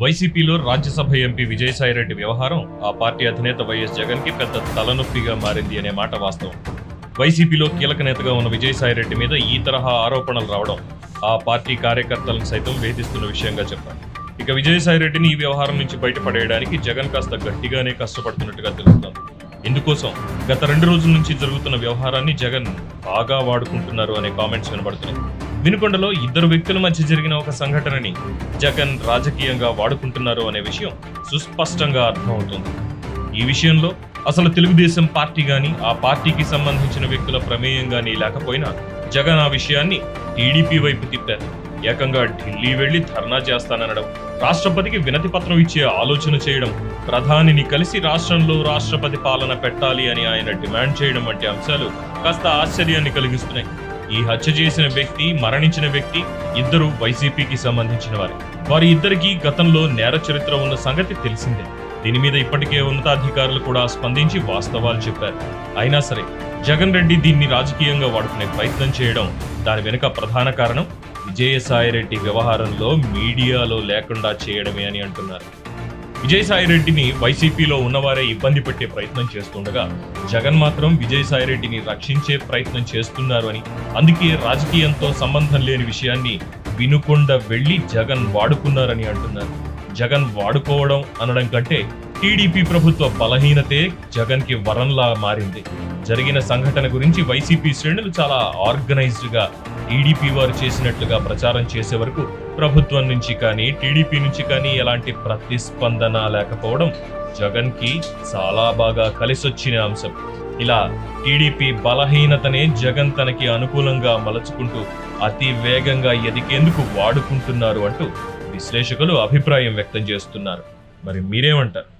వైసీపీలో రాజ్యసభ ఎంపీ విజయసాయిరెడ్డి వ్యవహారం ఆ పార్టీ అధినేత వైఎస్ జగన్కి పెద్ద తలనొప్పిగా మారింది అనే మాట వాస్తవం. వైసీపీలో కీలక నేతగా ఉన్న విజయసాయిరెడ్డి మీద ఈ తరహా ఆరోపణలు రావడం ఆ పార్టీ కార్యకర్తలను సైతం వేధిస్తున్న విషయంగా చెప్పాలి ఇక విజయసాయిరెడ్డిని ఈ వ్యవహారం నుంచి బయటపడేయడానికి జగన్ కాస్త గట్టిగానే కష్టపడుతున్నట్టుగా తెలుస్తోంది. ఇందుకోసం గత రెండు రోజుల నుంచి జరుగుతున్న వ్యవహారాన్ని జగన్ బాగా వాడుకుంటున్నారు అనే కామెంట్స్ వినబడుతున్నాయి. వినుకొండలో ఇద్దరు వ్యక్తుల మధ్య జరిగిన ఒక సంఘటనని జగన్ రాజకీయంగా వాడుకుంటున్నారు అనే విషయం సుస్పష్టంగా అర్థమవుతుంది. ఈ విషయంలో అసలు తెలుగుదేశం పార్టీ కానీ ఆ పార్టీకి సంబంధించిన వ్యక్తుల ప్రమేయం కానీ లేకపోయినా జగన్ ఆ విషయాన్ని టీడీపీ వైపు తిప్పారు. ఏకంగా ఢిల్లీ వెళ్ళి ధర్నా చేస్తాననడం రాష్ట్రపతికి వినతి పత్రం ఇచ్చే ఆలోచన చేయడం ప్రధానిని కలిసి రాష్ట్రంలో రాష్ట్రపతి పాలన పెట్టాలి అని ఆయన డిమాండ్ చేయడం వంటి అంశాలు కాస్త ఆశ్చర్యాన్ని కలిగిస్తున్నాయి. ఈ హత్య చేసిన వ్యక్తి మరణించిన వ్యక్తి ఇద్దరు వైసీపీకి సంబంధించిన వారే. వారి ఇద్దరికీ గతంలో నేర చరిత్ర ఉన్న సంగతి తెలిసిందే. దీని మీద ఇప్పటికే ఉన్నతాధికారులు కూడా స్పందించి వాస్తవాలు చెప్పారు. అయినా సరే జగన్ రెడ్డి దీన్ని రాజకీయంగా వాడుకునే ప్రయత్నం చేయడం దాని వెనుక ప్రధాన కారణం విజయసాయిరెడ్డి వ్యవహారంలో మీడియాలో లేకుండా చేయడమే అని అంటున్నారు. విజయసాయిరెడ్డిని వైసీపీలో ఉన్నవారే ఇబ్బంది పెట్టే ప్రయత్నం చేస్తుండగా జగన్ మాత్రం విజయసాయిరెడ్డిని రక్షించే ప్రయత్నం చేస్తున్నారు అని. అందుకే రాజకీయంతో సంబంధం లేని విషయాన్ని వినుకొండ వెళ్ళి జగన్ వాడుకున్నారని అంటున్నారు. జగన్ వాడుకోవడం అనడం కంటే టీడీపీ ప్రభుత్వ బలహీనతే జగన్కి వరంలా మారింది. జరిగిన సంఘటన గురించి వైసీపీ శ్రేణులు చాలా ఆర్గనైజ్డ్గా టీడీపీ వారు చేసినట్లుగా ప్రచారం చేసే వరకు ప్రభుత్వం నుంచి కానీ టీడీపీ నుంచి కానీ ఎలాంటి ప్రతిస్పందన లేకపోవడం జగన్కి చాలా బాగా కలిసొచ్చిన అంశం. ఇలా టీడీపీ బలహీనతనే జగన్ తనకి అనుకూలంగా మలచుకుంటూ అతి వేగంగా ఎదిగేందుకు వాడుకుంటున్నారు అంటూ విశ్లేషకులు అభిప్రాయం వ్యక్తం చేస్తున్నారు. మరి మీరేమంటారు?